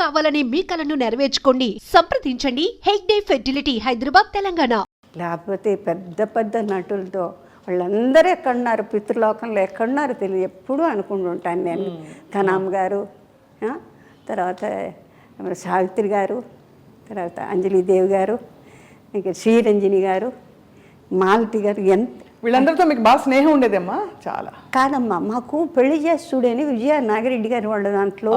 కావాలనే మీ కలను నెరవేర్చుకోండి. సంప్రదించండి. హెగ్డే ఫెర్టిలిటీ హైదరాబాద్ తెలంగాణ. లేకపోతే పెద్ద పెద్ద నటులతో వాళ్ళందరూ ఎక్కడున్నారు? పితృలోకంలో ఎక్కడున్నారు? తెలియదు. ఎప్పుడూ అనుకుంటుంటాను నేను. కనామ్ గారు ఆ, తర్వాత మన సావిత్రి గారు తర్వాత అంజలిదేవి గారు ఇంకా శ్రీరంజని గారు మాలతి గారు ఎంత వీళ్ళందరితో మీకు బాగా స్నేహం ఉండేదమ్మా? చాలా. కాదమ్మా మాకు పెళ్ళి చేస్తుడని విజయ నాగిరెడ్డి గారు వాళ్ళ దాంట్లో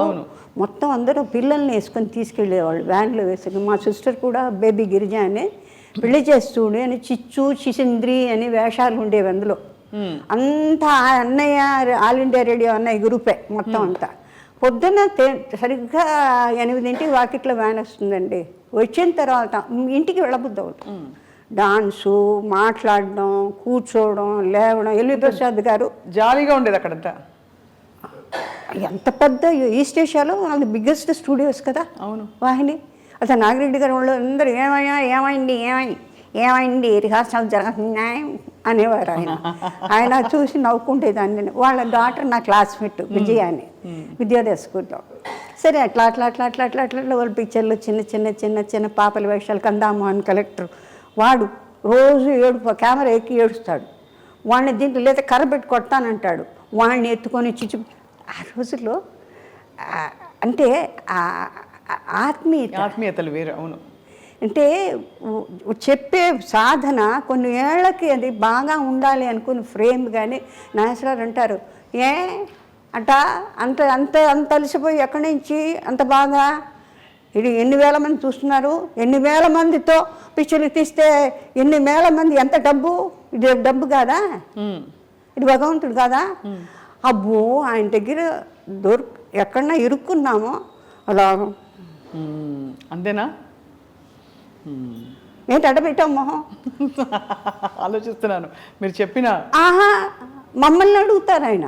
మొత్తం అందరూ పిల్లల్ని వేసుకొని తీసుకెళ్ళేవాళ్ళు వ్యాన్లో వేసుకుని. మా సిస్టర్ కూడా బేబీ గిరిజ అని పెళ్ళి చేస్తుడు అని చిచ్చు చిసింద్రి అని వేషాలు ఉండేవి అందులో. అంతా అన్నయ్య ఆల్ ఇండియా రేడియో అన్నయ్య గ్రూపే మొత్తం అంతా. పొద్దున్న సరిగ్గా ఎనిమిదింటికి వాకిట్లో వ్యాన్ వస్తుందండి. వచ్చిన తర్వాత ఇంటికి వెళ్ళబుద్ది అవుతుంది డాన్సు మాట్లాడడం కూర్చోవడం లేవడం ఎల్వి ప్రసాద్ గారు జాలీగా ఉండేది అక్కడంతా ఎంత పెద్ద ఈస్ట్ ఏషియాలో అది బిగ్గెస్ట్ స్టూడియోస్ కదా అవును. వాహిని అసలు నాగిరెడ్డి గారు వాళ్ళు అందరూ ఏమయ్యా ఏమైంది ఏమైంది ఏమైంది రిహార్సల్ జరుగుతున్నాయి అనేవారు ఆయన ఆయన చూసి నవ్వుకుంటేదాన్ని నేను. వాళ్ళ డాటర్ నా క్లాస్మేట్ విజయ అని విద్యోదయ స్కూల్లో సరే అట్లా అట్లా అట్లా అట్లా అట్లా అట్లా అట్లా వాళ్ళ పిక్చర్లు చిన్న చిన్న చిన్న చిన్న పాపల వేషాలు కందామోహన్ కలెక్టర్ వాడు రోజు ఏడుపు కెమెరా ఎక్కి ఏడుస్తాడు. వాడిని దీంట్లో లేదా కర్ర పెట్టి కొడతానంటాడు. వాడిని ఎత్తుకొని చిచ్చు ఆ రోజుల్లో అంటే ఆత్మీయత. ఆత్మీయతలు వేరు అవును. అంటే చెప్పే సాధన కొన్ని ఏళ్ళకి అది బాగా ఉండాలి అనుకుని ఫ్రేమ్ కానీ నాగేశ్వరరావు అంటారు. ఏ? అట? అంత అంత అంత అలసిపోయి ఎక్కడి నుంచి? అంత బాగా? ఇది ఎన్ని వేల మంది చూస్తున్నారు? ఎన్ని వేల మందితో పిక్చర్లు తీస్తే ఎన్ని వేల మంది ఎంత డబ్బు? ఇది డబ్బు కాదా. ఇది భగవంతుడు కాదా? అబ్బో ఆయన దగ్గర దొరు ఎక్కడన్నా ఇరుక్కున్నామో అలా. అంతేనా. ఏంటి అడ్డ పెట్టాం మొహం? ఆలోచిస్తున్నాను. మీరు చెప్పిన ఆహా మమ్మల్ని అడుగుతారు ఆయన.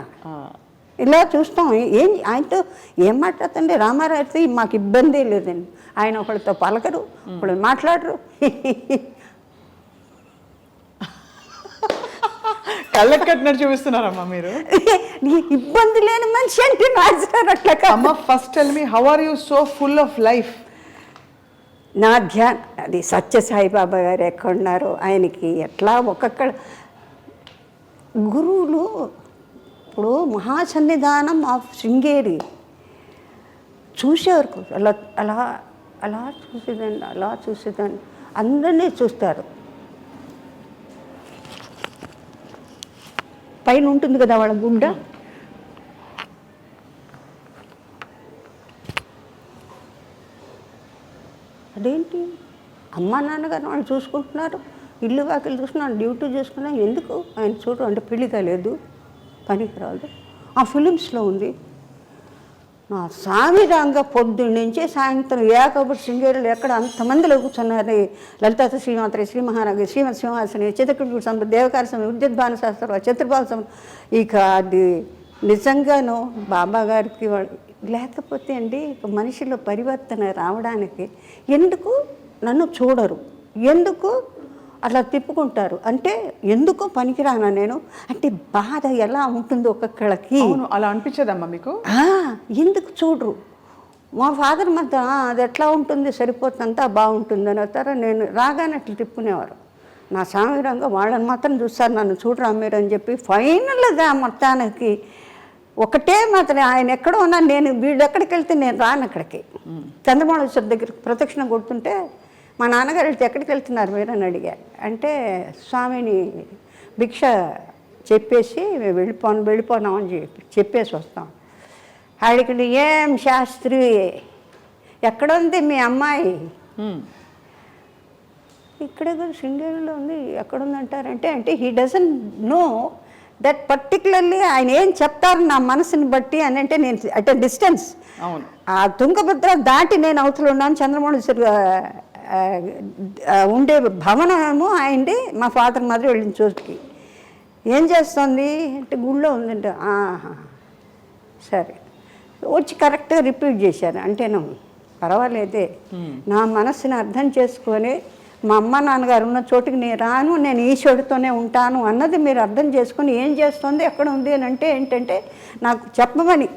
ఇలా చూస్తాం. ఏం ఆయనతో ఏం మాట్లాడుతుండే రామారావుతో మాకు ఇబ్బంది లేదండి. ఆయన ఒకరితో పలకరు ఒకళ్ళు మాట్లాడరు. కళ్ళకి కట్టినట్టు చూపిస్తున్నారమ్మా మీరు. ఇబ్బంది లేని మనిషి అంటే నాజర్ అట్లా. అమ్మ first tell me how are you so full of life నా ధ్యాన్ అది సత్య సాయిబాబా గారు ఎక్కడున్నారు ఆయనకి ఎట్లా ఒక్కొక్క గురువులు ఇప్పుడు మహాసన్నిధానం ఆఫ్ శృంగేరి. చూసేవారు అలా అలా అలా చూసేదండి అలా చూసేదండి. అందరినీ చూస్తారు. పైన ఉంటుంది కదా వాళ్ళ గుండె? అదేంటి? అమ్మ నాన్నగారు వాళ్ళు చూసుకుంటున్నారు. ఇల్లు వాకిలు చూసుకున్నారు డ్యూటీ చూసుకున్నాను ఎందుకు? ఆయన చూడు అంటే పెళ్ళి కాలేదు. పనికి రాదు ఆ ఫిలిమ్స్లో ఉంది. నా స్వామి రంగ సాయంత్రం ఏకబుడు శృంగేరులు ఎక్కడ అంతమందిలో కూర్చున్నారు లలిత శ్రీమాత్రి శ్రీ మహారాజు శ్రీమతి సింహాసని చితకుడు సంబ దేవకార సమయం విద్యుత్ శాస్త్రం చిత్రపాల సమయం ఇక అది నిజంగాను బాబా గారికి లేకపోతే అండి ఇక మనిషిలో పరివర్తన రావడానికి ఎందుకు నన్ను చూడరు? ఎందుకు అట్లా తిప్పుకుంటారు. అంటే ఎందుకు పనికిరానా నేను? అంటే బాధ ఎలా ఉంటుందో ఒక్కొక్కళ్ళకి అవును అలా అనిపించదమ్మా మీకు? ఎందుకు చూడరు? మా ఫాదర్ మధ్య "ఆ, అది ఎట్లా ఉంటుంది? సరిపోతుంది అంతా బాగుంటుంది అని వస్తారా నేను రాగానే అట్లా తిప్పుకునేవారు. నా సామిరంగా వాళ్ళని మాత్రం చూస్తారు నన్ను చూడరా మీరు అని చెప్పి ఫైనల్గా మొత్తానికి ఒకటే మాత్రం ఆయన ఎక్కడో ఉన్నా నేను వీళ్ళు ఎక్కడికి వెళ్తే నేను రాను అక్కడికి. చంద్రమౌళేశ్వర దగ్గర ప్రదక్షిణ కొడుతుంటే మా నాన్నగారు వెళ్తే ఎక్కడికి వెళ్తున్నారు మీరు అని అడిగా. అంటే స్వామిని భిక్ష చెప్పేసి మేము వెళ్ళిపోను వెళ్ళిపోనాం అని చెప్పి చెప్పేసి వస్తాం. ఆడికి ఏం శాస్త్రి? ఎక్కడుంది మీ అమ్మాయి. ఇక్కడే కదా శృంగేరిలో ఉంది ఎక్కడుందంటారంటే అంటే he doesn't know that particularly ఆయన ఏం చెప్తారు నా మనసుని బట్టి అని అంటే నేను అట్ డిస్టెన్స్ ఆ తుంగభద్ర దాటి నేను అవతల ఉన్నాను ఆ, ఉండే భవనము ఆయనది మా ఫాదర్ మదర్ వెళ్ళిన చోటుకి. ఏం చేస్తుంది? అంటే గుళ్ళో ఉందంటే. ఆహా. సరే. వచ్చి కరెక్ట్గా రిపీట్ చేశాను అంటేను పర్వాలేదే. నా మనసుని అర్థం చేసుకొని మా అమ్మ నాన్నగారు ఉన్న చోటుకి నేను రాను నేను ఈశ్వరుడితోనే ఉంటాను అన్నది మీరు అర్థం చేసుకొని ఏం చేస్తుంది? ఎక్కడ ఉంది అని అంటే ఏంటంటే నాకు చెప్పమని